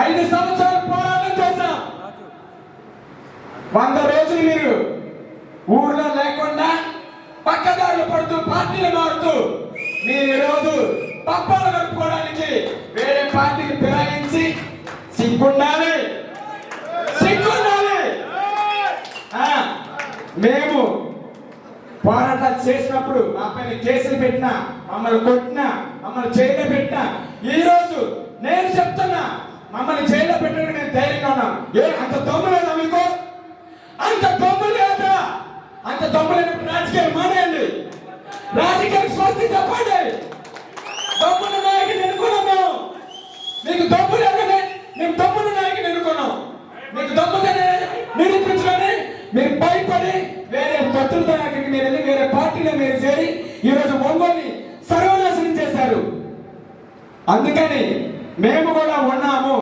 ఐదు సంవత్సరాలు పోరాటం చేశాం. వంద రోజులు మీరు ఊర్లో లేకుండా పక్కదారులు పడుతూ పార్టీలు మారుతూ మీరు ఈరోజు పప్పాలు కలుపుకోవడానికి వేరే పార్టీని ఫిరాయించి సిగ్గుండాలి. సిగ్గుండాలి. మేము పోరాటాలు చేసినప్పుడు మా పైన కేసులు పెట్టినా మమ్మల్ని కొట్టినా మమ్మల్ని జైల్లో పెట్టినా ఈరోజు మమ్మల్ని జైల్లో పెట్టడానికి నేను ధైర్యంగా ఉన్నాను ఏ అంత దమ్ము లేదా మీకు? అంత దమ్ము లేదా? అంత దమ్ము లేనప్పుడు రాజకీయాలు మానేయండి. రాజకీయాలు స్వస్తి చెప్పండి దమ్మున నాయకుని ఎన్నుకున్నాం మేము మీకు దమ్ము లేకనే మేము దమ్మున నాయకుని ఎన్నుకున్నాం మీకు దమ్ముగానే నిరూపించడని మీరు భయపడి వేరే భక్తుల అక్కడికి మీరు వెళ్ళి వేరే పార్టీలో మీరు చేరి ఈరోజు ఒంగోలుని సర్వనాశనం చేశారు. అందుకని మేము కూడా ఉన్నాము.